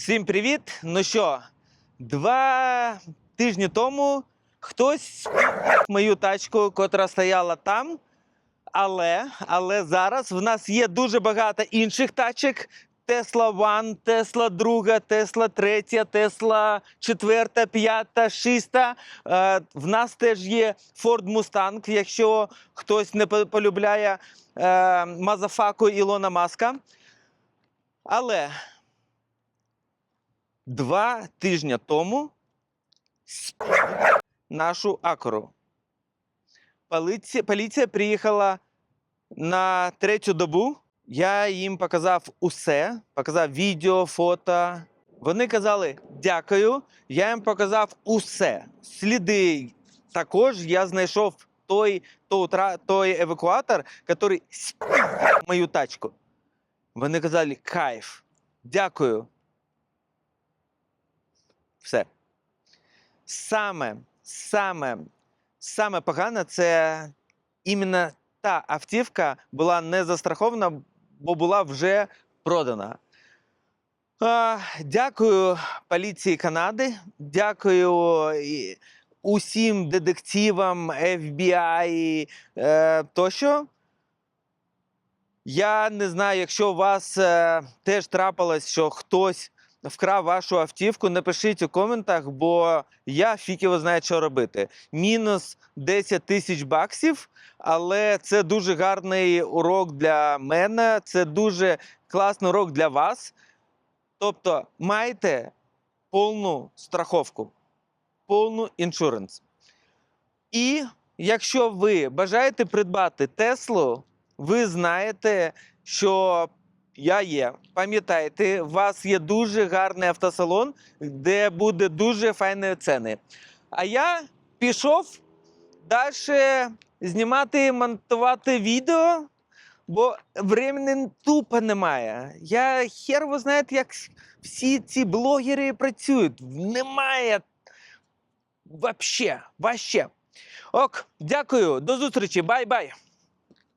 Всім привіт! Ну що, два тижні тому хтось мою тачку, котра стояла там. Але, але зараз в нас є дуже багато інших тачок. Tesla One, Tesla 2, Tesla 3, Tesla 4, 5, 6. Е, в нас теж є Ford Mustang, якщо хтось не полюбляє е, Мазафаку Ілона Маска. Але два тижні тому нашу акуру. Поліція, поліція приїхала на третю добу. Я їм показав усе, показав відео, фото. Вони казали дякую. Я їм показав усе. Сліди також я знайшов той, той, той евакуатор, який спалив мою тачку. Вони казали кайф. Дякую. Все. Саме, саме, саме погане це іменно та автівка була не застрахована, бо була вже продана. А, дякую поліції Канади, дякую усім детективам FBI е, тощо. Я не знаю, якщо у вас е, теж трапилось, що хтось вкрав вашу автівку, напишіть у коментах, бо я фіг його знаю, що робити. Мінус 10 тисяч баксів, але це дуже гарний урок для мене, це дуже класний урок для вас. Тобто майте повну страховку, повну іншуренс. І якщо ви бажаєте придбати Теслу, ви знаєте, що я є. Пам'ятайте, у вас є дуже гарний автосалон, де буде дуже файні ціни. А я пішов далі знімати, монтувати відео, бо времени тупо немає. Я хер ви знаєте, як всі ці блогери працюють. Немає вообще, вообще. Ок, дякую, до зустрічі, бай-бай.